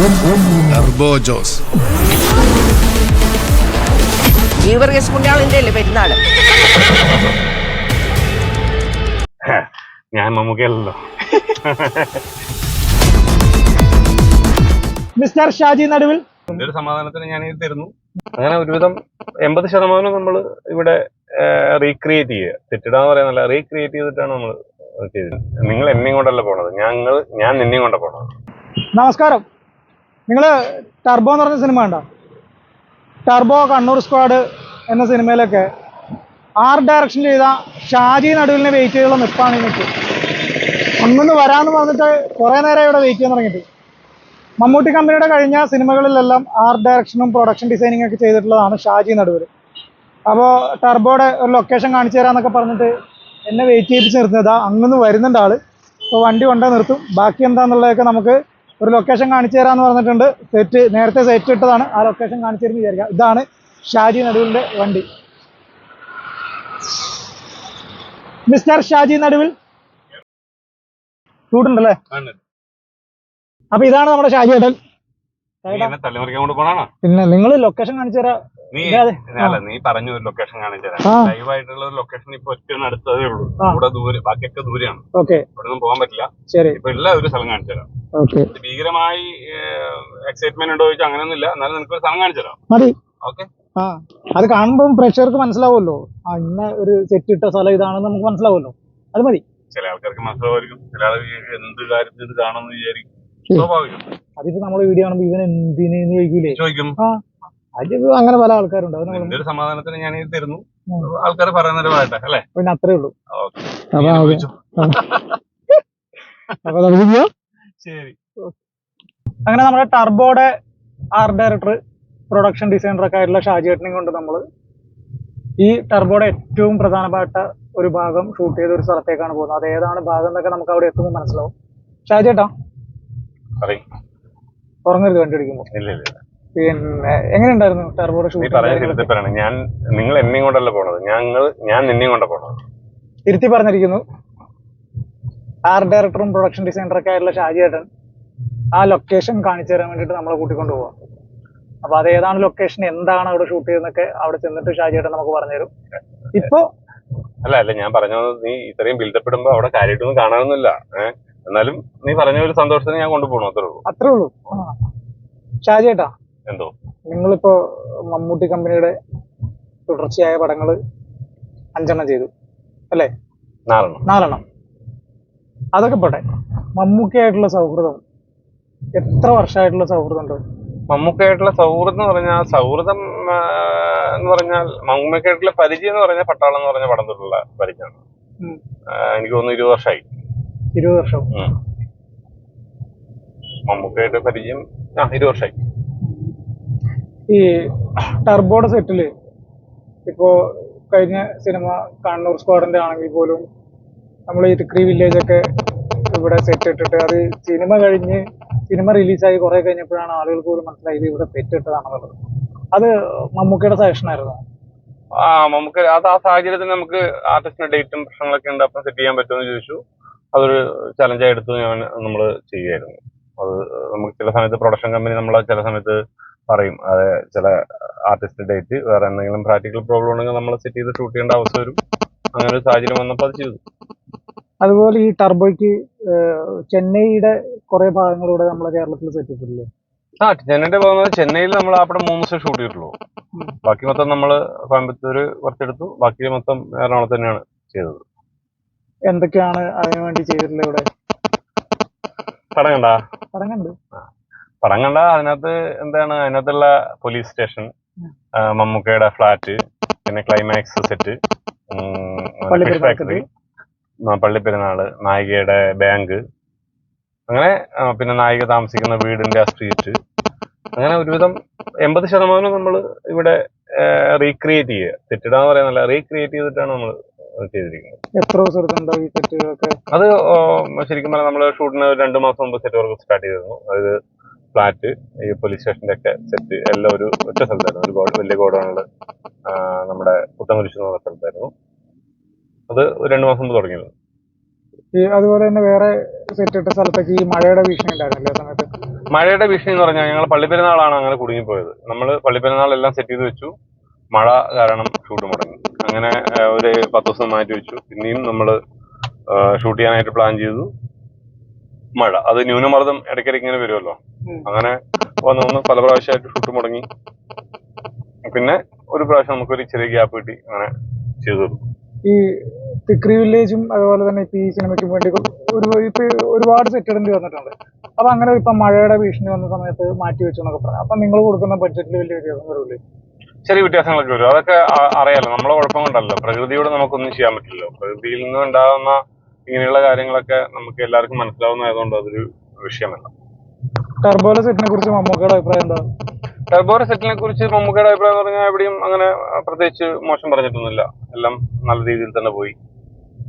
Turbo Jose Geevarghese പുണ്യാളിന്റെ അല്ലേ പെരുന്നാൾ ഞാൻ നമുക്കല്ലോ മിസ്റ്റർ ഷാജി നടുവിൽ. എന്റെ ഒരു സമാധാനത്തിന് ഞാൻ ഇത് തരുന്നു. അങ്ങനെ ഒരുവിധം എൺപത് ശതമാനം നമ്മൾ ഇവിടെ റീക്രിയേറ്റ് ചെയ്യുക. തെറ്റിടാന്ന് പറയുന്നല്ല റീക്രിയേറ്റ് ചെയ്തിട്ടാണ് നമ്മൾ ചെയ്തത്. നിങ്ങൾ എന്നെയും കൊണ്ടല്ല പോണത്. ഞങ്ങൾ ഞാൻ നിന്നെയും കൊണ്ടാ പോണത്. നമസ്കാരം. നിങ്ങൾ ടർബോ എന്ന് പറഞ്ഞ സിനിമ കണ്ടോ? ടർബോ കണ്ണൂർ സ്ക്വാഡ് എന്ന സിനിമയിലൊക്കെ ആർ ഡയറക്ഷൻ ചെയ്ത ഷാജി നടുവിലിനെ വെയിറ്റ് ചെയ്തുള്ള നിപ്പാണ് എനിക്ക് അന്നൊന്ന് വരാമെന്ന് പറഞ്ഞിട്ട് കുറേ നേരം ഇവിടെ വെയിറ്റ് ചെയ്യാൻ തുടങ്ങിയിട്ട്. മമ്മൂട്ടി കമ്പനിയുടെ കഴിഞ്ഞ സിനിമകളിലെല്ലാം ആർട്ട് ഡയറക്ഷനും പ്രൊഡക്ഷൻ ഡിസൈനിങ് ഒക്കെ ചെയ്തിട്ടുള്ളതാണ് ഷാജി നടുവിൽ അപ്പോൾ ടർബോയുടെ ഒരു ലൊക്കേഷൻ കാണിച്ചു തരാമെന്നൊക്കെ പറഞ്ഞിട്ട് എന്നെ വെയിറ്റ് ചെയ്യിപ്പിച്ച് നിർത്തുന്നത് അങ്ങന്ന് വരുന്നുണ്ട് ആൾ അപ്പോൾ വണ്ടി കൊണ്ടേ നിർത്തും. ബാക്കി എന്താണെന്നുള്ളതൊക്കെ നമുക്ക് ഒരു ലൊക്കേഷൻ കാണിച്ചു തരാമെന്ന് പറഞ്ഞിട്ടുണ്ട്. സെറ്റ് നേരത്തെ സെറ്റ് ഇട്ടതാണ്. ആ ലൊക്കേഷൻ കാണിച്ചു തരുന്ന വിചാരിക്കാം. ഇതാണ് ഷാജി നടുവിന്റെ വണ്ടി. മിസ്റ്റർ ഷാജി നടുവിൽ ചൂടുണ്ടല്ലേ? അപ്പൊ ഇതാണ് നമ്മുടെ ഷാജി ഏട്ടൻ. പിന്നെ നിങ്ങൾ ലൊക്കേഷൻ കാണിച്ചു തരാം. നീ പറഞ്ഞു ഒരു ലൊക്കേഷൻ കാണിച്ചു. തരാം. ലൈവ് ആയിട്ടുള്ള ഒരു ലൊക്കേഷൻ ഇപ്പൊ ഒറ്റ അടുത്തതേ ഉള്ളൂ. ഇവിടെ ദൂരെ ബാക്കിയൊക്കെ ദൂരെയാണ്. ഓക്കെ. ഇവിടെ ഒന്നും പോകാൻ പറ്റില്ല. ശരി. ഇപ്പൊ എല്ലാ ഒരു സ്ഥലം കാണിച്ചു തരാം. ഭീകരമായി എക്സൈറ്റ്മെന്റ് ഉണ്ടോ ചോദിച്ചാൽ അങ്ങനെയൊന്നുമില്ല. എന്നാലും നിനക്ക് സ്ഥലം കാണിച്ചു തരാം മതി. ഓക്കെ. ആ അത് കാണുമ്പോൾ പ്രേക്ഷകർക്ക് മനസ്സിലാവുമല്ലോ. ആ ഇന്ന ഒരു സെറ്റ് ഇട്ട സ്ഥലം ഇതാണെന്ന് നമുക്ക് മനസ്സിലാവുമല്ലോ. അത് മതി. ചില ആൾക്കാർക്ക് മനസ്സിലാവുമായിരിക്കും. ചില ആൾ എന്ത് കാര്യത്തിൽ ഇത് കാണുമെന്ന് വിചാരിക്കും. സ്വാഭാവികം. അതിപ്പോ നമ്മുടെ വീഡിയോ കാണുമ്പോൾ ഇവൻ ചോദിക്കൂലേ? ചോദിക്കും. ആ അതിപ്പോ അങ്ങനെ പല ആൾക്കാരുണ്ട്. അത് നമ്മൾ ഒരു സമാധാനത്തിന് ഞാൻ ഇത് തരുന്നു. ആൾക്കാർ പറയുന്നൊരു പറയട്ടെ അല്ലേ? പിന്നെ അത്രേ ഉള്ളൂ. അപ്പൊ നമുക്ക് ശരി. അങ്ങനെ നമ്മുടെ ടർബോയുടെ ആർട്ട് ഡയറക്ടർ പ്രൊഡക്ഷൻ ഡിസൈനർ ഒക്കെ ആയിട്ടുള്ള ഷാജിയേട്ടനെയും കൊണ്ട് നമ്മൾ ഈ ടർബോയുടെ ഏറ്റവും പ്രധാനപ്പെട്ട ഒരു ഭാഗം ഷൂട്ട് ചെയ്ത ഒരു സ്ഥലത്തേക്കാണ് പോകുന്നത്. അത് ഏതാണ് ഭാഗം എന്നൊക്കെ നമുക്ക് അവിടെ എത്തുമ്പോൾ മനസ്സിലാവും. ഷാജിയേട്ടാ ഉറങ്ങരുത് ഇല്ല ഇല്ല. പിന്നെ എങ്ങനെയുണ്ടായിരുന്നു ടർബോയുടെ ഷൂട്ട് ഞാൻ നിങ്ങൾ എന്നെയും കൊണ്ടല്ല പോണത്. ഞങ്ങൾ ഞാൻ നിന്നെയും കൊണ്ടാ പോണത്. തിരുത്തി പറഞ്ഞിരിക്കുന്നു. ആർട്ട് ഡയറക്ടറും പ്രൊഡക്ഷൻ ഡിസൈനറൊക്കെ ആയിട്ടുള്ള ഷാജിയേട്ടൻ ആ ലൊക്കേഷൻ കാണിച്ചു തരാൻ വേണ്ടിയിട്ട് നമ്മളെ കൂട്ടിക്കൊണ്ട് പോവാം. അപ്പൊ അത് ഏതാണ് ലൊക്കേഷൻ എന്താണ് അവിടെ ഷൂട്ട് ചെയ്യുന്നൊക്കെ അവിടെ ചെന്നിട്ട് ഷാജിയേട്ടൻ നമുക്ക് പറഞ്ഞുതരും. ഇപ്പോ അല്ല അല്ല ഞാൻ പറഞ്ഞു നീ ഇത്രയും ബിൽഡപ്പ് ഇടുമ്പോ അവിടെ കാര്യമായിട്ടൊന്നും കാണാനൊന്നുമില്ല. എന്നാലും നീ പറഞ്ഞ ഒരു സന്തോഷത്തിന് ഞാൻ കൊണ്ടുപോകണം അത്രേ ഉള്ളൂ. അത്രേ ഉള്ളൂ. ഷാജിയേട്ടാ എന്തോ? നിങ്ങളിപ്പോ മമ്മൂട്ടി കമ്പനിയുടെ തുടർച്ചയായ പടങ്ങൾ അഞ്ചെണ്ണം ചെയ്തു. അല്ലേ? നാലെണ്ണം. നാലെണ്ണം. അതൊക്കെ പോട്ടെ. മമ്മൂക്കയായിട്ടുള്ള സൗഹൃദം. എത്ര വർഷമായിട്ടുള്ള സൗഹൃദം ഉണ്ട് മമ്മൂക്കയായിട്ടുള്ള സൗഹൃദം എന്ന് പറഞ്ഞാൽ സൗഹൃദം എന്ന് പറഞ്ഞാൽ മമ്മൂക്കായിട്ടുള്ള പരിചയം എന്ന് പറഞ്ഞാൽ പട്ടാളം എന്ന് പറഞ്ഞ പടം തൊട്ടുള്ള പരിചയമാണ്. എനിക്ക് തോന്നുന്നു ഇരുപത് വർഷമായി. ഇരുപത് വർഷം. ഉം. മമ്മൂക്കായിട്ട് പരിചയം ആ ഇരുപത് വർഷമായി. ഈ ടർബോയുടെ സെറ്റിൽ ഇപ്പോ കഴിഞ്ഞ സിനിമ കണ്ണൂർ സ്ക്വാഡിന്റെ ആണെങ്കിൽ പോലും നമ്മൾ ഈ തിക്രി വില്ലേജ് ഒക്കെ ഇവിടെ സെറ്റ് ഇട്ടിട്ട് അത് സിനിമ കഴിഞ്ഞ് സിനിമ റിലീസായി കുറെ കഴിഞ്ഞപ്പോഴാണ് ആളുകൾക്ക് പോലും മനസ്സിലായത് ഇവിടെ സെറ്റ് ഇട്ടതാണെന്നുള്ളത്. അത് മമ്മൂക്കയുടെ സജഷൻ ആയിരുന്നു? ആ നമുക്ക് അത് ആ സാഹചര്യത്തിൽ നമുക്ക് ആർട്ടിസ്റ്റിന്റെ ഡേറ്റും പ്രശ്നങ്ങളൊക്കെ ഉണ്ട് അപ്പം സെറ്റ് ചെയ്യാൻ പറ്റുമെന്ന് ചോദിച്ചു. അതൊരു ചലഞ്ചായി എടുത്തു ഞാൻ നമ്മൾ ചെയ്യുമായിരുന്നു അത് നമുക്ക് ചില സമയത്ത് പ്രൊഡക്ഷൻ കമ്പനി നമ്മൾ ചില സമയത്ത് പറയും അത് ചില ആർട്ടിസ്റ്റ് ഡേറ്റ് വേറെ എന്തെങ്കിലും പ്രാക്ടിക്കൽ പ്രോബ്ലം ഉണ്ടെങ്കിൽ നമ്മൾ സെറ്റ് ചെയ്ത് ഷൂട്ട് ചെയ്യേണ്ട അവസ്ഥ വരും. അങ്ങനെ ഒരു സാഹചര്യം വന്നപ്പോൾ അത് ചെയ്തു. അതുപോലെ ഈ ടർബോയ്ക്ക് ചെന്നൈയുടെ കുറെ ഭാഗങ്ങളിലൂടെ നമ്മളെ കേരളത്തിൽ സെറ്റ് ഇട്ടിട്ടില്ലേ ആ ചെന്നൈന്റെ ഭാഗം ചെന്നൈയിൽ നമ്മൾ അവിടെ മൂന്ന് ദിവസം ഷൂട്ട് ചെയ്തിട്ടുള്ളൂ. ബാക്കി മൊത്തം നമ്മൾ കോയമ്പത്തൂര് കുറച്ചെടുത്തു ബാക്കി മൊത്തം എറണാകുളത്ത് തന്നെയാണ് ചെയ്തത്. എന്തൊക്കെയാണ് അതിനു വേണ്ടി ചെയ്തിട്ടുള്ളത് ഇവിടെ? പടം കണ്ടാ? പറഞ്ഞുണ്ട് പടം കണ്ട അതിനകത്ത് എന്താണ് അതിനകത്തുള്ള പോലീസ് സ്റ്റേഷൻ. മമ്മൂക്കയുടെ ഫ്ലാറ്റ് പിന്നെ ക്ലൈമാക്സ് സെറ്റ്. ഫാക്ടറി പള്ളിപ്പെരുന്നാൾ നായികയുടെ ബാങ്ക് അങ്ങനെ പിന്നെ നായിക താമസിക്കുന്ന വീടിന്റെ ആ സ്ട്രീറ്റ് അങ്ങനെ ഒരുവിധം എൺപത് ശതമാനം നമ്മൾ ഇവിടെ റീക്രിയേറ്റ് ചെയ്യുക. തെറ്റിടാന്ന് പറയുന്നില്ല റീക്രിയേറ്റ് ചെയ്തിട്ടാണ് നമ്മൾ ചെയ്തിരിക്കുന്നത്. എത്ര ദിവസം എടുത്തിട്ടുണ്ടോ ഈ സെറ്റുകളൊക്കെ അത് ശരിക്കും പറഞ്ഞാൽ നമ്മൾ ഷൂട്ടിന് രണ്ടു മാസം മുമ്പ് സെറ്റ് വർക്ക് സ്റ്റാർട്ട് ചെയ്തിരുന്നു. അതായത് ഫ്ലാറ്റ് ഈ പോലീസ് സ്റ്റേഷന്റെ ഒക്കെ സെറ്റ് എല്ലാം ഒരു ഒറ്റ സ്ഥലത്തായിരുന്നു. ഒരു വലിയ ഗോഡൗണിൽ നമ്മുടെ പുത്തൻകുരിശ് എന്ന് പറഞ്ഞ സ്ഥലത്തായിരുന്നു. അത് രണ്ടു മാസം മുമ്പ് തുടങ്ങിയത്. ഈ അതുപോലെ തന്നെ വേറെ സെറ്റിട്ട സ്ഥലത്തേക്ക് ഈ മഴയുടെ ഭീഷണി ഉണ്ടായിരുന്നില്ല സമയത്ത്? മഴയുടെ ഭീഷണി എന്ന് പറഞ്ഞാൽ ഞങ്ങൾ പള്ളിപ്പെരുന്നാളാണ് അങ്ങനെ കുടുങ്ങിപ്പോയത്. നമ്മൾ പള്ളിപ്പെരുന്നാൾ എല്ലാം സെറ്റ് ചെയ്ത് വെച്ചു. മഴ കാരണം ഷൂട്ട് മുടങ്ങി. അങ്ങനെ ഒരു പത്ത് ദിവസം മാറ്റി വെച്ചു. പിന്നെയും നമ്മൾ ഷൂട്ട് ചെയ്യാനായിട്ട് പ്ലാൻ ചെയ്തു. മഴ. അത് ന്യൂനമർദ്ദം ഇടയ്ക്കിടയ്ക്ക് ഇങ്ങനെ വരുമല്ലോ. അങ്ങനെ വന്ന് വന്ന് പല പ്രാവശ്യമായിട്ട് ഷൂട്ട് മുടങ്ങി. പിന്നെ ഒരു പ്രാവശ്യം നമുക്കൊരു ചെറിയ ഗ്യാപ്പ് കിട്ടി. അങ്ങനെ ചെയ്തു. ഈ തിക്രി വില്ലേജും അതുപോലെ തന്നെ ഇപ്പൊ ഈ സിനിമയ്ക്ക് വേണ്ടി ഒരു ഇപ്പൊ ഒരുപാട് സെറ്റ് ഇടേണ്ടി വന്നിട്ടുണ്ട്. അപ്പൊ അങ്ങനെ ഇപ്പൊ മഴയുടെ ഭീഷണി വന്ന സമയത്ത് മാറ്റി വെച്ചു എന്നൊക്കെ പറയാം. അപ്പൊ നിങ്ങൾ കൊടുക്കുന്ന ബഡ്ജറ്റിൽ വലിയ വ്യത്യാസം വരില്ലേ ചെറിയ വ്യത്യാസങ്ങളൊക്കെ വരും. അതൊക്കെ അറിയാലോ. നമ്മളെ കുഴപ്പം കൊണ്ടല്ലോ. പ്രകൃതിയോട് നമുക്കൊന്നും ചെയ്യാൻ പറ്റില്ലല്ലോ. പ്രകൃതിയിൽ നിന്ന് ഉണ്ടാകുന്ന ഇങ്ങനെയുള്ള കാര്യങ്ങളൊക്കെ നമുക്ക് എല്ലാവർക്കും മനസ്സിലാവുന്നതായതുകൊണ്ട് അതൊരു വിഷയമല്ല ടർബോല സെറ്റിനെ കുറിച്ച് മമ്മൂക്കയുടെ അഭിപ്രായം എന്താ? ടർബോല സെറ്റിനെ കുറിച്ച് മമ്മൂക്കയുടെ അഭിപ്രായം പറഞ്ഞാൽ എവിടെയും അങ്ങനെ പ്രത്യേകിച്ച് മോശം പറഞ്ഞിട്ടൊന്നുമില്ല. എല്ലാം നല്ല രീതിയിൽ തന്നെ പോയി.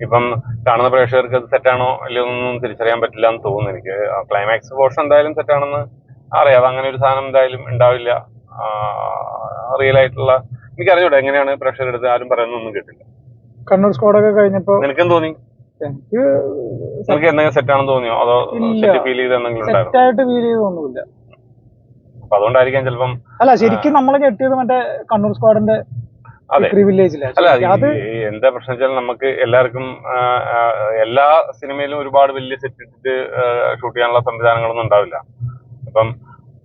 ഇപ്പം കാണുന്ന പ്രേക്ഷകർക്ക് അത് സെറ്റാണോ അല്ലയോ എന്നൊന്നും തിരിച്ചറിയാൻ പറ്റില്ല എന്ന് തോന്നുന്നു എനിക്ക്. ക്ലൈമാക്സ് പോർഷൻ എന്തായാലും സെറ്റാണെന്ന് അറിയാം. അങ്ങനെ ഒരു സാധനം എന്തായാലും ഉണ്ടാവില്ല. റിയൽ ആയിട്ടുള്ള എനിക്ക് എനിക്കറിഞ്ഞൂടെ എങ്ങനെയാണ് പ്രേക്ഷകർ എടുത്ത് ആരും പറയുന്നൊന്നും കേട്ടില്ല. കണ്ണൂർ സ്ക്വാഡൊക്കെ കഴിഞ്ഞപ്പോ നിനക്കും തോന്നി? എനിക്ക് നിനക്ക് എന്തെങ്കിലും സെറ്റാണെന്ന് തോന്നിയോ? അതോ. ഫീൽ ചെയ്ത് എന്തെങ്കിലും സെറ്റായിട്ട് ഫീൽ ചെയ്തൊന്നുമില്ല അപ്പൊ അതുകൊണ്ടായിരിക്കാം ചിലപ്പം അല്ല ശരിക്കും നമ്മളെ കെട്ടിയത് മറ്റേ കണ്ണൂർ സ്ക്വാഡിന്റെ വില്ലേജിലാണ് അല്ല അത് എന്താ പ്രശ്നം വെച്ചാൽ നമുക്ക് എല്ലാവർക്കും എല്ലാ സിനിമയിലും ഒരുപാട് വലിയ സെറ്റ് ഇട്ടിട്ട് ഷൂട്ട് ചെയ്യാനുള്ള സംവിധാനങ്ങളൊന്നും ഉണ്ടാവില്ല. അപ്പം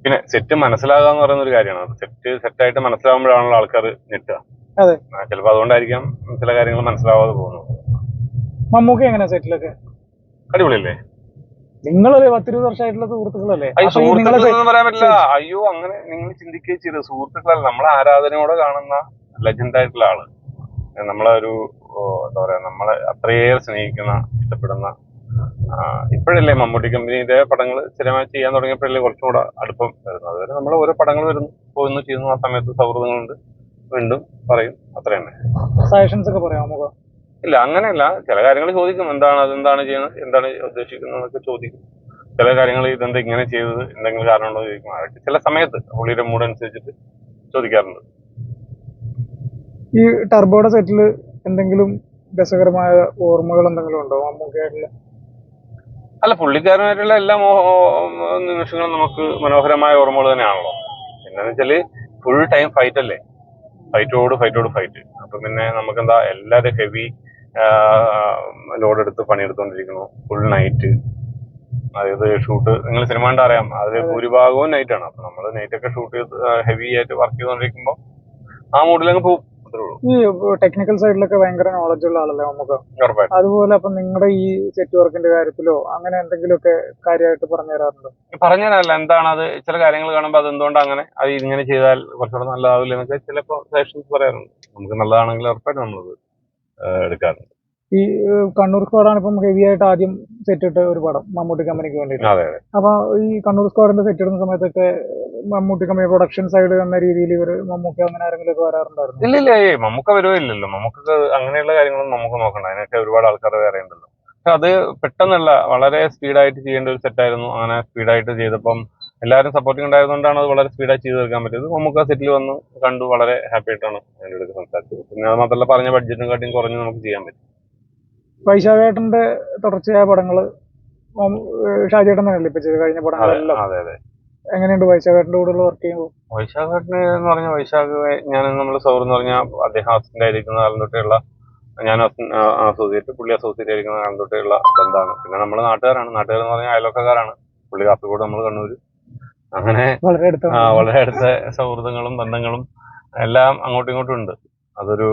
പിന്നെ സെറ്റ് മനസ്സിലാകുക എന്ന് പറയുന്ന ഒരു കാര്യമാണ് സെറ്റ് സെറ്റായിട്ട് മനസ്സിലാകുമ്പോഴാണല്ലോ ആൾക്കാർ ഞെട്ടുക. ചിലപ്പോൾ അതുകൊണ്ടായിരിക്കാം ചില കാര്യങ്ങൾ മനസ്സിലാവാതെ പോകുന്നത്. മമ്മൂക്ക എങ്ങനെ സെറ്റിലൊക്കെ അടിപൊളിയല്ലേ? നിങ്ങളൊരു പത്തിരുപത് വർഷമായിട്ടുള്ള സുഹൃത്തുക്കളല്ലേ? പറയാൻ പറ്റില്ല. അയ്യോ അങ്ങനെ നിങ്ങൾ ചിന്തിക്കുകയും ചെയ്തു സുഹൃത്തുക്കളല്ല നമ്മളെ ആരാധനയോടെ കാണുന്ന ലെജൻഡ് ആയിട്ടുള്ള ആൾ. നമ്മളെ ഒരു എന്താ പറയാ നമ്മളെ അത്രയേറെ സ്നേഹിക്കുന്ന ഇഷ്ടപ്പെടുന്ന ഇപ്പോഴല്ലേ മമ്മൂട്ടി കമ്പനി ഇതേ പടങ്ങൾ സ്ഥിരമായി ചെയ്യാൻ തുടങ്ങിയപ്പോഴല്ലേ കുറച്ചും കൂടെ അടുപ്പം വരുന്നത്. അതുവരെ നമ്മൾ ഓരോ പടങ്ങൾ വരുന്നു പോകുന്നു ചെയ്യുന്നു ആ സമയത്ത് സൗഹൃദങ്ങളുണ്ട് വീണ്ടും പറയും അത്ര തന്നെ. സജഷൻസ് ഒക്കെ പറയാമോ ഇല്ല അങ്ങനെയല്ല. ചില കാര്യങ്ങൾ ചോദിക്കും എന്താണ് അതെന്താണ് ചെയ്യുന്നത് എന്താണ് ഉദ്ദേശിക്കുന്നത് എന്നൊക്കെ ചോദിക്കും. ചില കാര്യങ്ങൾ ഇതെന്താ ഇങ്ങനെ ചെയ്തത് എന്തെങ്കിലും കാരണമുണ്ടോ ചോദിക്കും. അതൊക്കെ ചില സമയത്ത് പുള്ളിയുടെ മൂഡ് അനുസരിച്ചിട്ട് ചോദിക്കാറുണ്ട്. ഈ ടർബോയുടെ സെറ്റിൽ എന്തെങ്കിലും രസകരമായ ഓർമ്മകൾ എന്തെങ്കിലും ഉണ്ടോ മമ്മൂക്കയായിട്ടുള്ള? അല്ല പുള്ളിക്കാരനായിട്ടുള്ള എല്ലാ നിമിഷങ്ങളും നമുക്ക് മനോഹരമായ ഓർമ്മകൾ തന്നെയാണല്ലോ. പിന്നെന്ന് വെച്ചാൽ ഫുൾ ടൈം ഫൈറ്റ് അല്ലേ? ഫൈറ്റോട് ഫൈറ്റോട് ഫൈറ്റ് അപ്പൊ പിന്നെ നമുക്ക് എന്താ എല്ലാവരും ഹെവി ലോഡ് എടുത്ത് പണിയെടുത്തോണ്ടിരിക്കുന്നു. ഫുൾ നൈറ്റ് അതായത് ഷൂട്ട് നിങ്ങൾ സിനിമ കണ്ടാ അറിയാം. അതിൽ ഭൂരിഭാഗവും നൈറ്റ് ആണ്. അപ്പൊ നമ്മൾ നൈറ്റ് ഒക്കെ ഷൂട്ട് ചെയ്ത് ഹെവി ആയിട്ട് വർക്ക് ചെയ്തോണ്ടിരിക്കുമ്പോ ആ മൂഡിലങ്ങ് പോകും ഉള്ളൂ ഈ ടെക്നിക്കൽ സൈഡിലൊക്കെ ഭയങ്കര നോളജ് ഉള്ള ആളല്ലേ നമുക്ക്? അതുപോലെ അപ്പൊ നിങ്ങളുടെ ഈ സെറ്റ് വർക്കിന്റെ കാര്യത്തിലോ അങ്ങനെ എന്തെങ്കിലുമൊക്കെ കാര്യമായിട്ട് പറഞ്ഞു തരാറുണ്ടോ? തരാറില്ല. എന്താണ് അത് ചില കാര്യങ്ങൾ കാണുമ്പോൾ അത് എന്തുകൊണ്ട് അങ്ങനെ? അത് ഇങ്ങനെ ചെയ്താൽ കുറച്ചുകൂടെ നല്ലതാവില്ല എന്നൊക്കെ ചിലപ്പോൾ സജഷൻസ് പറയാറുണ്ട്. നമുക്ക് നല്ലതാണെങ്കിൽ ഉറപ്പായിട്ട് നമ്മളത് എടുക്കാറുണ്ട്. ഈ കണ്ണൂർ സ്ക്വാഡാണ് ഇപ്പം ഹെവി ആയിട്ട് ആദ്യം സെറ്റ് ഇട്ട ഒരു പടം മമ്മൂട്ടി കമ്പനിക്ക് വേണ്ടിയിട്ട്. അതെ അതെ. അപ്പൊ ഈ കണ്ണൂർ സ്ക്വാഡിന്റെ സെറ്റ് ഇടുന്ന സമയത്തൊക്കെ മമ്മൂട്ടി കമ്പനി പ്രൊഡക്ഷൻ സൈഡ് എന്ന രീതിയിൽ ഇവർ മമ്മൂക്ക അങ്ങനെ ആരെങ്കിലും ഒക്കെ വരാറുണ്ടായിരുന്നു? ഇല്ല ഇല്ല ഏയ് നമുക്ക് വരുമില്ലല്ലോ നമുക്ക് അങ്ങനെയുള്ള കാര്യങ്ങളൊന്നും നമുക്ക് നോക്കണ്ട. അതിനൊക്കെ ഒരുപാട് ആൾക്കാർ വേറെ ഉണ്ടല്ലോ. പക്ഷെ അത് പെട്ടെന്നല്ല വളരെ സ്പീഡായിട്ട് ചെയ്യേണ്ട ഒരു സെറ്റായിരുന്നു അങ്ങനെ സ്പീഡായിട്ട് ചെയ്തപ്പം എല്ലാവരും സപ്പോർട്ടിംഗ് ഉണ്ടായതുകൊണ്ടാണ് അത് വളരെ സ്പീഡായി ചെയ്ത് തീർക്കാൻ പറ്റിയത്. നമുക്ക് ആ സെറ്റിൽ വന്ന് കണ്ടു വളരെ ഹാപ്പി ആയിട്ടാണ് അതിന്റെ അടുത്ത് സംസാരിച്ചത്. പിന്നെ അത് മാത്രമല്ല പറഞ്ഞ ബഡ്ജറ്റും കാട്ടിയും കുറഞ്ഞ് നമുക്ക് ചെയ്യാൻ പറ്റും. വൈശാഖേട്ടന്റെ തുടർച്ചയായ പടങ്ങൾ ഷാജേട്ടൻ തന്നെയല്ലേ ഇപ്പൊ ചെയ്ത് കഴിഞ്ഞ പടങ്ങളെല്ലാം. അതെ അതെ. എങ്ങനെയുണ്ട് വൈശാഖേട്ടന്റെ കൂടെ വർക്ക് ചെയ്യുമ്പോൾ വൈശാഖേട്ടന് എന്ന് പറഞ്ഞ വൈശാഖ് ഞാൻ നമ്മൾ സൗർ എന്ന് പറഞ്ഞ അദ്ദേഹം അസിസ്റ്റന്റ് ആയിരിക്കുന്ന കാലം തൊട്ടുള്ള ഞാൻ അസോസിയേറ്റ് പുള്ളി അസോസിയേറ്റ് ആയിരിക്കുന്ന കാലം തൊട്ടുള്ള ബന്ധമാണ് പിന്നെ നമ്മൾ നാട്ടുകാരാണ്. നാട്ടുകാർ എന്ന് പറഞ്ഞാൽ അയലോക്കാരാണ് പുള്ളി കാസർഗോഡ് നമ്മൾ കണ്ണൂര്. അങ്ങനെ വളരെ അടുത്ത ആ, വളരെ അടുത്ത സൗഹൃദങ്ങളും ബന്ധങ്ങളും എല്ലാം അങ്ങോട്ടും ഇങ്ങോട്ടും ഉണ്ട്. അതൊരു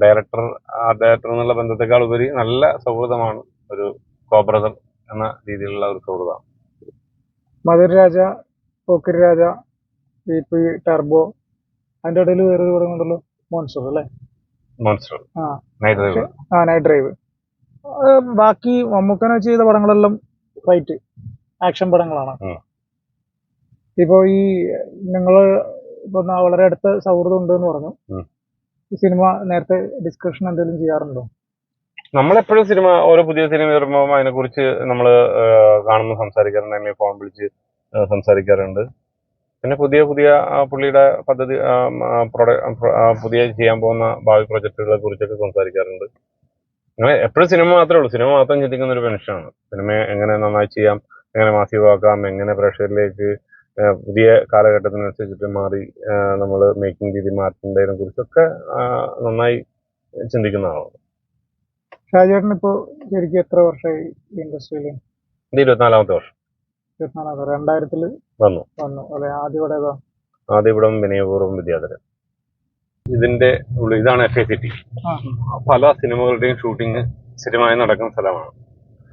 ഡയറക്ടർ ആ ഡയറക്ടർ എന്നുള്ള ബന്ധത്തെക്കാൾ ഉപരി നല്ല സൗഹൃദമാണ് ഒരു കോബ്രദർ എന്ന രീതിയിലുള്ള ഒരു സൗഹൃദമാണ്. മധുര രാജ പോക്കിരി രാജ ഇപ്പൊ ഈ ടർബോ അതിന്റെ ഇടയിൽ വേറൊരു പടം ഉണ്ടല്ലോ മോൺസ്റ്റർ അല്ലേ? മോൺസ്റ്റർ ആ. നൈറ്റ് ഡ്രൈവർ ആ നൈറ്റ് ഡ്രൈവ് ബാക്കി മമ്മൂക്കനെ ചെയ്ത പടങ്ങളെല്ലാം റൈറ്റ് ആക്ഷൻ പടങ്ങളാണ്. ഇപ്പോ ഈ നിങ്ങൾ ഇപ്പൊ വളരെ അടുത്ത സൗഹൃദം ഉണ്ട് എന്ന് പറഞ്ഞു. ഈ സിനിമ നേരത്തെ ഡിസ്കഷൻ എന്തെങ്കിലും ചെയ്യാറുണ്ടോ? നമ്മളെപ്പോഴും സിനിമ ഓരോ പുതിയ സിനിമ വരുമ്പോൾ അതിനെക്കുറിച്ച് നമ്മൾ കാണുന്നു സംസാരിക്കാറുണ്ട്. എന്നെ ഫോൺ വിളിച്ച് സംസാരിക്കാറുണ്ട്. പിന്നെ പുതിയ പുതിയ പുള്ളിയുടെ പദ്ധതി പുതിയ ചെയ്യാൻ പോകുന്ന ഭാവി പ്രൊജക്ടുകളെ കുറിച്ചൊക്കെ സംസാരിക്കാറുണ്ട്. അങ്ങനെ എപ്പോഴും സിനിമ മാത്രമേ ഉള്ളൂ. സിനിമ മാത്രം ചിന്തിക്കുന്ന ഒരു മനുഷ്യനാണ്. സിനിമയെ എങ്ങനെ നന്നായി ചെയ്യാം എങ്ങനെ മാസികമാക്കാം എങ്ങനെ പ്രേക്ഷകരിലേക്ക് പുതിയ കാലഘട്ടത്തിനനുസരിച്ചിട്ട് മാറി നമ്മൾ മേക്കിംഗ് രീതി മാറ്റേണ്ടതിനെ കുറിച്ചൊക്കെ നന്നായി ചിന്തിക്കുന്ന ആളാണ്. ഷാജേട്ടൻ ഇപ്പോ ശരിക്കും എത്ര വർഷമായി ഇൻഡസ്ട്രിയിൽ ഇരുപത്തിനാലാമത്തെ വർഷം. ഇരുപത്തിനാലാമത്തെ രണ്ടായിരത്തിൽ വന്നു. വന്നു അല്ലെ? ആദ്യം ഇവിടെ ഏതാ? ആദ്യം ഇവിടെ വിനയപൂർവം വിദ്യാധരൻ. ഇതിന്റെ ഇതാണ് എഫ് എ സിറ്റി ആ. പല സിനിമകളുടെയും ഷൂട്ടിംഗ് സ്ഥിരമായി നടക്കുന്ന സ്ഥലമാണ്.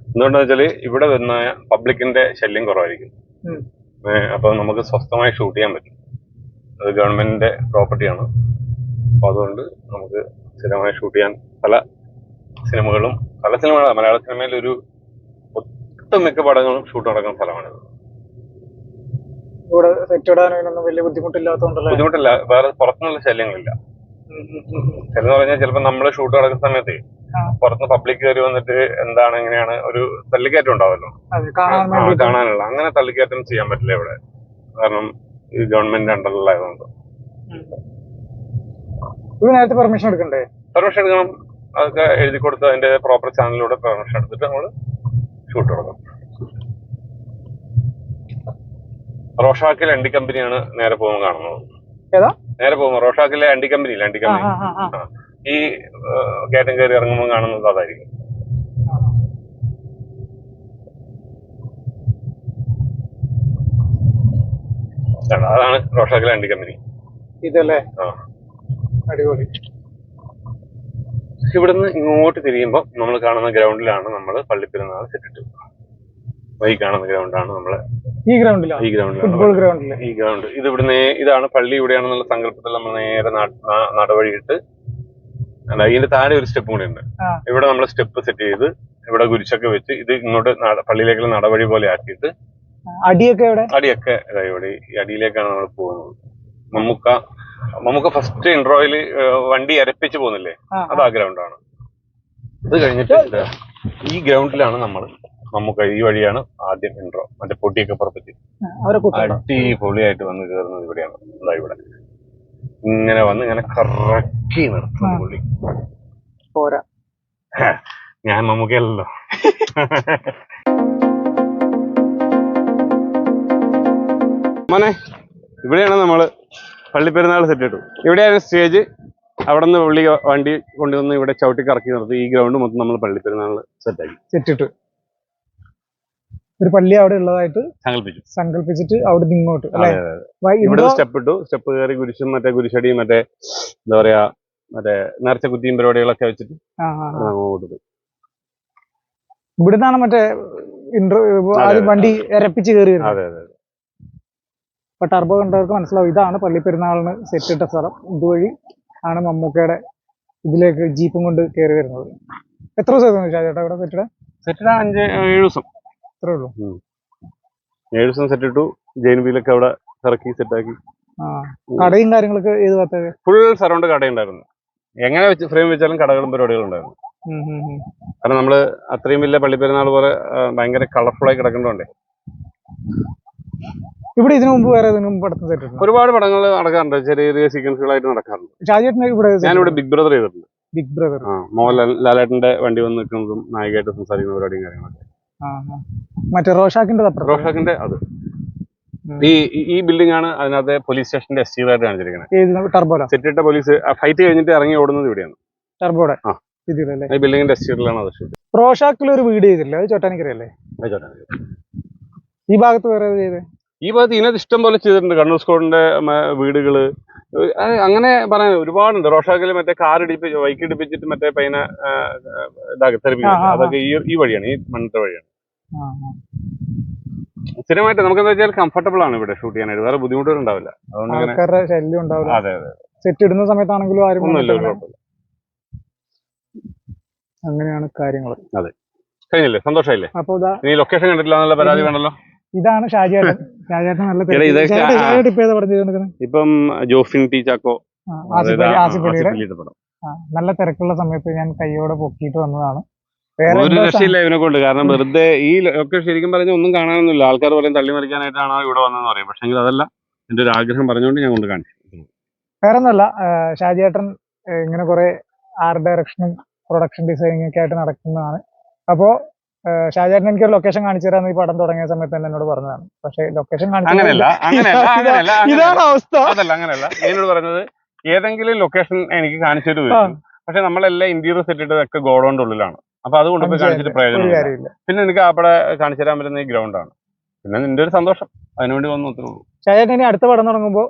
എന്തുകൊണ്ടെന്ന് വെച്ചാൽ ഇവിടെ വന്ന പബ്ലിക്കിന്റെ ശല്യം കുറവായിരിക്കും. ഉം. ഏഹ് അപ്പൊ നമുക്ക് സ്വസ്ഥമായി ഷൂട്ട് ചെയ്യാൻ പറ്റും അത് ഗവൺമെന്റിന്റെ പ്രോപ്പർട്ടിയാണ് അപ്പോൾ അതുകൊണ്ട് നമുക്ക് സ്ഥിരമായി ഷൂട്ട് ചെയ്യാൻ പല സിനിമകളും പല സിനിമകളും മലയാള സിനിമയിൽ ഒരു ഒട്ടുമിക്ക പടങ്ങളും ഷൂട്ട് നടക്കുന്ന സ്ഥലമാണിത് ഇവിടെ സെറ്റ് ഇടാനൊന്നും വലിയ ബുദ്ധിമുട്ടില്ലാത്തതുകൊണ്ടല്ലേ ബുദ്ധിമുട്ടില്ല വേറെ പുറത്തുനിന്നുള്ള ശല്യങ്ങളില്ല. എന്ന് പറഞ്ഞാൽ ചിലപ്പോൾ നമ്മൾ ഷൂട്ട് നടക്കുന്ന സമയത്ത്. പുറത്തുനിന്ന് പബ്ലിക് കയറി വന്നിട്ട് എന്താണ് എങ്ങനെയാണ് ഒരു തള്ളിക്കയറ്റം ഉണ്ടാവല്ലോ. കാണാനുള്ള. അങ്ങനെ തള്ളിക്കയറ്റം ചെയ്യാൻ പറ്റില്ല ഇവിടെ. കാരണം ഈ ഗവൺമെന്റ് അണ്ടറിലായതുകൊണ്ട് നേരത്തെ പെർമിഷൻ എടുക്കണ്ടേ? പെർമിഷൻ എടുക്കണം. അതൊക്കെ എഴുതി കൊടുത്ത് അതിന്റെ പ്രോപ്പർ ചാനലിലൂടെ പെർമിഷൻ എടുത്തിട്ട് നമ്മൾ ഷൂട്ട് കൊടുക്കും. റോഷാക്കിലെ അണ്ടി കമ്പനിയാണ് നേരെ പോകുമ്പോൾ കാണുന്നത്. നേരെ പോകുമ്പോൾ റോഷാക്കിലെ അണ്ടി കമ്പനിയില്ല അണ്ടി കമ്പനി. ഈ കയറ്റം കയറി ഇറങ്ങുമ്പോൾ കാണുന്നത് അതായിരിക്കും? അതാണ് റോഷാക്കിലെ വണ്ടി കമ്പനി. ഇതല്ലേ? അടിപൊളി. ഇവിടുന്ന് ഇങ്ങോട്ട് തിരിയുമ്പോൾ നമ്മൾ കാണുന്ന ഗ്രൗണ്ടിലാണ് നമ്മൾ പള്ളിപ്പെരുന്നാൾ സെറ്റിട്ട് ഈ കാണുന്ന ഗ്രൗണ്ടാണ് നമ്മളെ ഈ ഗ്രൗണ്ടിലാ? ഈ ഗ്രൗണ്ടിലാണ് ഫുട്ബോൾ ഗ്രൗണ്ടിൽ ഈ ഗ്രൗണ്ട്. ഇത് ഇവിടുന്ന് ഇതാണ് പള്ളി ഇവിടെയാണെന്നുള്ള സങ്കല്പത്തിൽ നമ്മൾ നേരെ നാട്ടുവഴി ഇട്ട് നടവഴിയിട്ട് അല്ല ഇതിന്റെ താഴെ ഒരു സ്റ്റെപ്പ് കൂടി ഉണ്ട്. ഇവിടെ നമ്മൾ സ്റ്റെപ്പ് സെറ്റ് ചെയ്ത് ഇവിടെ കുരിശൊക്കെ വെച്ച് ഇത് ഇങ്ങോട്ട് പള്ളിയിലേക്കുള്ള നടവഴി പോലെ ആക്കിയിട്ട് അടിയൊക്കെ ഇവിടെ അടിയൊക്കെ ഇവിടെ ഈ അടിയിലേക്കാണ് നമ്മൾ പോകുന്നത്. മമ്മൂക്ക മമ്മൂക്ക ഫസ്റ്റ് ഇൻട്രോയിൽ വണ്ടി അരപ്പിച്ച് പോകുന്നില്ലേ? അത് ആ ഗ്രൗണ്ടാണ് ഇത് കഴിഞ്ഞിട്ട് ഈ ഗ്രൗണ്ടിലാണ് നമ്മൾ മമ്മൂക്ക ഈ വഴിയാണ് ആദ്യം ഇൻട്രോ മറ്റേ പൊട്ടിയൊക്കെ പുറത്തേക്ക് അടി പൊളിയായിട്ട് അടിപൊളിയായിട്ട് വന്ന് കയറുന്നത് ഇവിടെയാണ്. ഇവിടെ. ഇങ്ങനെ വന്ന് ഇങ്ങനെ കറക്കി നിർത്തുന്നു. പുള്ളി. പോരാ. ഞാൻ നമുക്കല്ലോ മോനെ ഇവിടെയാണ് നമ്മൾ പള്ളിപ്പെരുന്നാൾ സെറ്റ് ഇട്ടു ഇവിടെയാണ് സ്റ്റേജ് അവിടെ നിന്ന് പുള്ളി വണ്ടി കൊണ്ടുവന്ന് ഇവിടെ ചവിട്ടി കറക്കി നിർത്തി. ഈ ഗ്രൗണ്ട് മൊത്തം നമ്മൾ പള്ളിപ്പെരുന്നാൾ സെറ്റാക്കി സെറ്റിട്ട് ഒരു പള്ളി അവിടെ ഉള്ളതായിട്ട് സങ്കല്പിച്ചു സങ്കല്പിച്ചിട്ട് അവിടെ ഇങ്ങോട്ട് അല്ലെ. ഇവിടെ സ്റ്റെപ്പ് ഇട്ടു സ്റ്റെപ്പ് കയറി കുരിശും മറ്റേ കുരിശടിയും മറ്റേ എന്താ പറയാ മറ്റേ നേർച്ച കുത്തിയും പരിപാടികളൊക്കെ വെച്ചിട്ട് അങ്ങോട്ട് നിന്നാണ് ഇവിടുന്നാണ് മറ്റേ വണ്ടി ഇരപ്പിച്ച് കയറി അതെ അതെ അപ്പൊ ടർബോ കണ്ടവർക്ക് മനസ്സിലാവും. ഇതാണ് പള്ളി പെരുന്നാളിന് സെറ്റ് ഇട്ട സ്ഥലം. ഇതുവഴി ആണ് മമ്മൂക്കയുടെ ഇതിലേക്ക് ജീപ്പും കൊണ്ട് കയറി വരുന്നത്. എത്ര ദിവസം ചേട്ടാ ഇവിടെ സെറ്റിടാൻ സെറ്റ് അഞ്ച് ഏഴ് ദിവസം. ഇത്രേ ഉള്ളൂ. ഏഴ് ദിവസം സെറ്റ് ഇട്ടു. ജെയിൻ വീലൊക്കെ അവിടെ ഇറക്കി സെറ്റാക്കി കടയും കാര്യങ്ങളൊക്കെ ഏത് ഭാഗത്തൊക്കെ? ഫുൾ സറൗണ്ട് കടയുണ്ടായിരുന്നു. എങ്ങനെ വെച്ച് ഫ്രെയിം വെച്ചാലും കടകളും പരിപാടികളും ഉണ്ടായിരുന്നു. കാരണം നമ്മൾ അത്രയും വലിയ പള്ളിപ്പെരുന്നാൾ പോലെ ഭയങ്കര കളർഫുൾ ആയി കിടക്കേണ്ടതുണ്ടേ ഇവിടെ ഇതിനു മുമ്പ് വേറെ ഇതിനു മുമ്പ് പടത്തിന് സെറ്റ് ഒരുപാട് പടങ്ങൾ നടക്കാറുണ്ട്. ചെറിയ ചെറിയ സീക്വൻസുകളായിട്ട് നടക്കാറുണ്ട്. ഷാജിയേട്ടന് ഇവിടെ ഞാനിവിടെ ബിഗ് ബ്രദർ ചെയ്തിട്ടുണ്ട്. ബിഗ് ബ്രദർ ആ മോഹൻലാൽ ലാലേട്ടന്റെ വണ്ടി വന്ന് നിൽക്കുന്നതും നായികയായിട്ട് സംസാരിക്കുന്ന പരിപാടിയും കാര്യങ്ങളൊക്കെ. മറ്റേ റോഷാക്കിന്റെ റോഷാക്കിന്റെ അത്. ഈ ഈ- ബിൽഡിംഗ് ആണ് അതിനകത്തെ പോലീസ് സ്റ്റേഷന്റെ എസ് ആയിട്ട് കാണിച്ചിരിക്കുന്നത്. ടർബോല സെറ്റിട്ട പോലീസ് ഫൈറ്റ് കഴിഞ്ഞിട്ട് ഇറങ്ങി ഓടുന്നത് ഇവിടെയാണ്. ടർബോടെ? ഈ ബിൽഡിംഗിന്റെ അത് ഷൂട്ട് റോഷാക്കിൽ ഒരു വീട് ചെയ്തില്ല? അത് ചോട്ടാനിക്കരയല്ലേ? ഈ ഭാഗത്ത് വേറെ ഏത് ചെയ്ത്? ഈ ഭാഗത്ത് ഇതിനകത്ത് ഇഷ്ടം പോലെ ചെയ്തിട്ടുണ്ട്. കണ്ണൂർ സ്കോഡിന്റെ വീടുകൾ വീടുകൾ. അങ്ങനെ പറയാൻ ഒരുപാടുണ്ട്. റോഷാക്കിൽ മറ്റേ കാർ ഇടിപ്പിച്ച് ബൈക്ക് ഇടിപ്പിച്ചിട്ട് മറ്റേ പൈന ഇതാക്കി ആ. അതൊക്കെ ഈ ഈ വഴിയാണ്. ഈ മണ്ണത്തെ വഴിയാണ്. സ്ഥിരമായിട്ട് നമുക്ക് എന്താ വെച്ചാൽ കംഫർട്ടബിൾ ആണ് ഇവിടെ ഷൂട്ട് ചെയ്യാനായിട്ട്. വേറെ ബുദ്ധിമുട്ടുകൾ ഉണ്ടാവില്ല അതുകൊണ്ട് ശല്യം ഉണ്ടാവില്ല. അതെ അതെ സെറ്റ് ഇടുന്ന സമയത്താണെങ്കിലും ആരും ഒന്നുമില്ല കുഴപ്പമില്ല. അങ്ങനെയാണ് കാര്യങ്ങൾ അതെ. കഴിഞ്ഞില്ലേ? സന്തോഷമായില്ലേ? അപ്പൊ ഇനി ലൊക്കേഷൻ കണ്ടിട്ടില്ല എന്നുള്ള പരാതി വേണ്ടല്ലോ ഇതാണ് ഷാജിയേട്ടൻ. ഷാജിയേട്ടൻ നല്ല ഷാജിയേട്ടൻ ഇപ്പൊ ഏതാ പടം ചെയ്തോണ്ടിരിക്കുന്നത് ഇപ്പം ജോഫിൻ ടീച്ചാക്കോ ചാക്കോ പടം. നല്ല തിരക്കുള്ള സമയത്ത് ഞാൻ കൈയോടെ പൊക്കിയിട്ട് വന്നതാണ്. വേറെ ഒരു രക്ഷയില്ല ഇവനെ കൊണ്ട്. കാരണം വെറുതെ ഈ ഒക്കെ ശരിക്കും പറഞ്ഞ ഒന്നും കാണാനൊന്നുമില്ല. ആൾക്കാർ പറയും തള്ളി മറിക്കാനായിട്ടാണ് ഇവിടെ വന്നതെന്ന് പറയും. പക്ഷെങ്കിൽ അതല്ല എന്റെ ഒരു ആഗ്രഹം പറഞ്ഞുകൊണ്ട് ഞാൻ കൊണ്ട് കാണിച്ചു. വേറെ ഒന്നല്ല ഷാജിയേട്ടൻ ഇങ്ങനെ കുറെ ആർട്ട് ഡയറക്ഷനും പ്രൊഡക്ഷൻ ഡിസൈനിങ് ഒക്കെ ആയിട്ട് നടക്കുന്നതാണ്. അപ്പോൾ ഷാജാട്ടൻ എനിക്ക് ഒരു ലൊക്കേഷൻ കാണിച്ചു തരാന്ന് ഈ പടം തുടങ്ങിയ സമയത്ത് തന്നെ എന്നോട് പറഞ്ഞതാണ്. പക്ഷെ ലൊക്കേഷൻ അങ്ങനെയല്ല ഇതാണ് അവസ്ഥ. അതല്ല അങ്ങനെയല്ല. എന്നോട് പറഞ്ഞത് ഏതെങ്കിലും ലൊക്കേഷൻ എനിക്ക് കാണിച്ചു തരും. പക്ഷെ നമ്മളെല്ലാം ഇന്റീരിയർ സെറ്റ് ഇട്ടതൊക്കെ ഗോഡൗണിന്റെ ഉള്ളിലാണ്. അപ്പൊ അതുകൊണ്ട് കൊണ്ടുപോയി കാണിച്ചിട്ട് പ്രയോജനം പിന്നെ എനിക്ക് അവിടെ കാണിച്ചു തരാൻ പറ്റുന്ന ഈ ഗ്രൗണ്ടാണ് പിന്നെ നിന്റെ ഒരു സന്തോഷം. അതിനുവേണ്ടി വന്നു ഉള്ളൂ. ഇനി അടുത്ത പടം തുടങ്ങുമ്പോ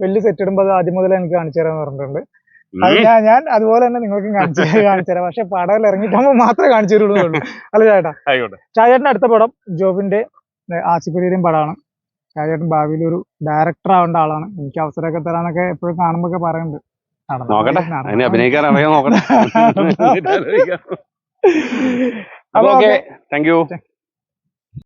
വലിയ സെറ്റ് ഇടുമ്പോൾ അത് ആദ്യം മുതൽ എനിക്ക് കാണിച്ചു തരാന്ന് പറഞ്ഞിട്ടുണ്ട്. അത് ഞാൻ ഞാൻ അതുപോലെ തന്നെ നിങ്ങൾക്ക് കാണിച്ചു കാണിച്ചു തരാം. പക്ഷെ പടം ഇറങ്ങിയിട്ടാകുമ്പോൾ മാത്രമേ കാണിച്ചു തരുള്ളൂ അല്ല ചേട്ടാ? ആയിക്കോട്ടെ. ഷാജേട്ടന്റെ അടുത്ത പടം ജോബിന്റെ ആസിഫലിയുടെയും പടമാണ്. ചായേട്ടൻ ഭാവിയിൽ ഒരു ഡയറക്ടർ ആവേണ്ട ആളാണ്. എനിക്ക് അവസരമൊക്കെ തരാന്നൊക്കെ എപ്പോഴും കാണുമ്പോ ഒക്കെ പറയുന്നുണ്ട് നോക്കട്ടെ. അതിന്. അഭിനയിക്കാൻ അറിയാൻ നോക്കട്ടെ. അപ്പൊ ഓക്കെ. Thank you